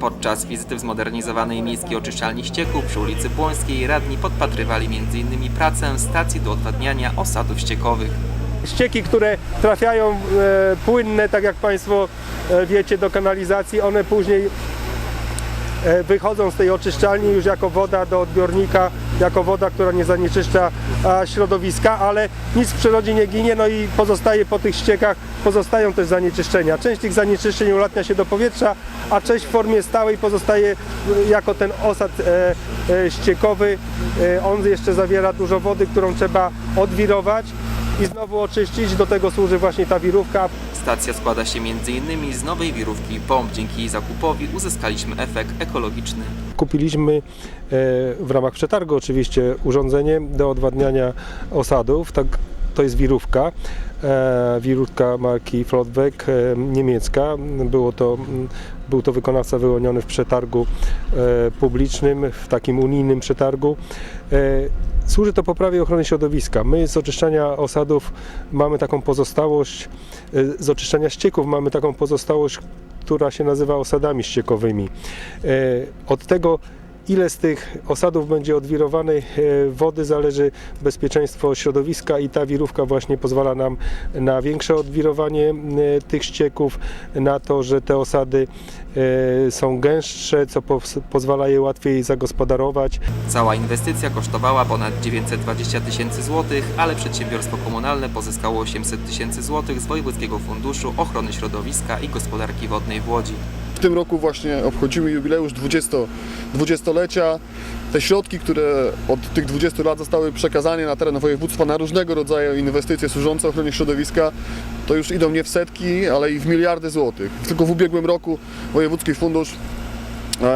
Podczas wizyty w zmodernizowanej miejskiej oczyszczalni ścieków przy ulicy Błońskiej radni podpatrywali m.in. pracę stacji do odwadniania osadów ściekowych. ścieki, które trafiają e, płynne, tak jak Państwo e, wiecie, do kanalizacji, one później e, wychodzą z tej oczyszczalni już jako woda do odbiornika, jako woda, która nie zanieczyszcza środowiska, ale nic w przyrodzie nie ginie, no i pozostaje po tych ściekach, pozostają też zanieczyszczenia. Część tych zanieczyszczeń ulatnia się do powietrza, a część w formie stałej pozostaje jako ten osad e, e, ściekowy. E, on jeszcze zawiera dużo wody, którą trzeba odwirować i znowu oczyścić. Do tego służy właśnie ta wirówka. Stacja składa się m.in. z nowej wirówki pomp. Dzięki jej zakupowi uzyskaliśmy efekt ekologiczny. Kupiliśmy e, w ramach przetargu oczywiście urządzenie do odwadniania osadów. Tak, to jest wirówka. E, wirówka marki Flottbeck, e, niemiecka. Było to, mm, był to wykonawca wyłoniony w przetargu publicznym, w takim unijnym przetargu. Służy to poprawie ochrony środowiska. My z oczyszczania osadów mamy taką pozostałość, e, z oczyszczania ścieków mamy taką pozostałość, która się nazywa osadami ściekowymi. E, Od tego, ile z tych osadów będzie odwirowanej e, wody, zależy bezpieczeństwo środowiska i ta wirówka właśnie pozwala nam na większe odwirowanie e, tych ścieków, na to, że te osady e, są gęstsze, co pozwala je łatwiej zagospodarować. Cała inwestycja kosztowała ponad 920 tysięcy złotych, ale przedsiębiorstwo komunalne pozyskało 800 tysięcy złotych z Wojewódzkiego Funduszu Ochrony Środowiska i Gospodarki Wodnej w Łodzi. W tym roku właśnie obchodzimy jubileusz 20, 20-lecia. Te środki, które od tych 20 lat zostały przekazane na teren województwa na różnego rodzaju inwestycje służące ochronie środowiska, to już idą nie w setki, ale i w miliardy złotych. Tylko w ubiegłym roku Wojewódzki Fundusz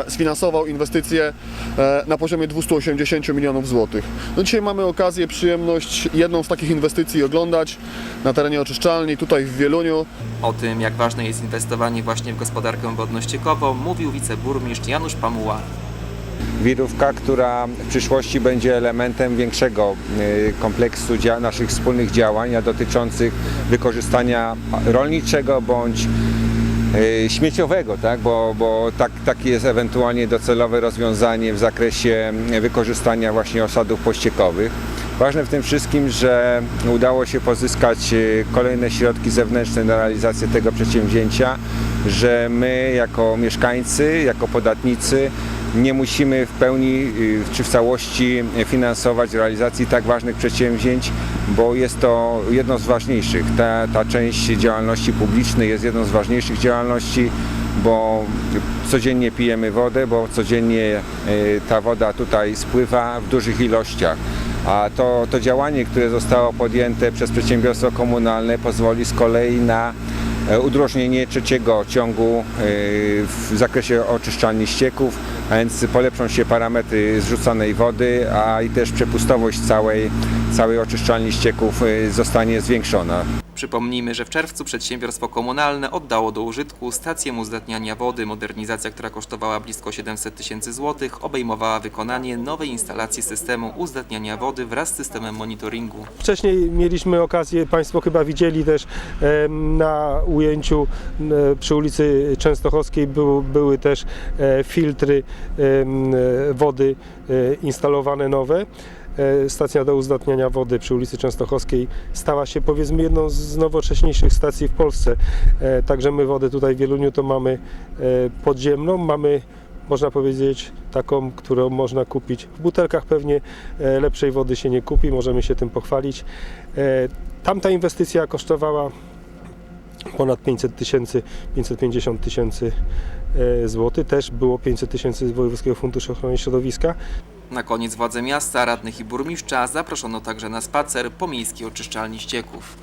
sfinansował inwestycje e, na poziomie 280 milionów złotych. No dzisiaj mamy okazję, przyjemność jedną z takich inwestycji oglądać na terenie oczyszczalni, tutaj w Wieluniu. O tym, jak ważne jest inwestowanie właśnie w gospodarkę wodno-ściekową, mówił wiceburmistrz Janusz Pamuła. wirówka, która w przyszłości będzie elementem większego y, kompleksu naszych wspólnych działań dotyczących wykorzystania rolniczego bądź śmieciowego, tak? bo, bo tak, takie jest ewentualnie docelowe rozwiązanie w zakresie wykorzystania właśnie osadów pościekowych. Ważne w tym wszystkim, że udało się pozyskać y, kolejne środki zewnętrzne na realizację tego przedsięwzięcia, że my jako mieszkańcy, jako podatnicy nie musimy w pełni y, czy w całości finansować realizacji tak ważnych przedsięwzięć, bo jest to jedno z ważniejszych. Ta, ta część działalności publicznej jest jedną z ważniejszych działalności, bo codziennie pijemy wodę, bo codziennie y, ta woda tutaj spływa w dużych ilościach. A to, to działanie, które zostało podjęte przez przedsiębiorstwo komunalne pozwoli z kolei na e, udrożnienie trzeciego ciągu e, w zakresie oczyszczalni ścieków, a więc polepszą się parametry zrzucanej wody, a i też przepustowość całej, całej oczyszczalni ścieków e, zostanie zwiększona. Przypomnijmy, że w czerwcu przedsiębiorstwo komunalne oddało do użytku stację uzdatniania wody. Modernizacja, która kosztowała blisko 700 tysięcy złotych, obejmowała wykonanie nowej instalacji systemu uzdatniania wody wraz z systemem monitoringu. Wcześniej mieliśmy okazję, Państwo chyba widzieli też na ujęciu przy ulicy Częstochowskiej był, były też e, filtry e, wody e, instalowane nowe. E, Stacja do uzdatniania wody przy ulicy Częstochowskiej stała się powiedzmy jedną z nowocześniejszych stacji w Polsce. E, Także my wodę tutaj w Wieluniu to mamy e, podziemną, mamy można powiedzieć taką, którą można kupić w butelkach pewnie lepszej wody się nie kupi, możemy się tym pochwalić. Tamta inwestycja kosztowała ponad 500 tysięcy, 550 tysięcy złotych. Też było 500 tysięcy z Wojewódzkiego Funduszu Ochrony Środowiska. Na koniec władze miasta, radnych i burmistrza zaproszono także na spacer po miejskiej oczyszczalni ścieków.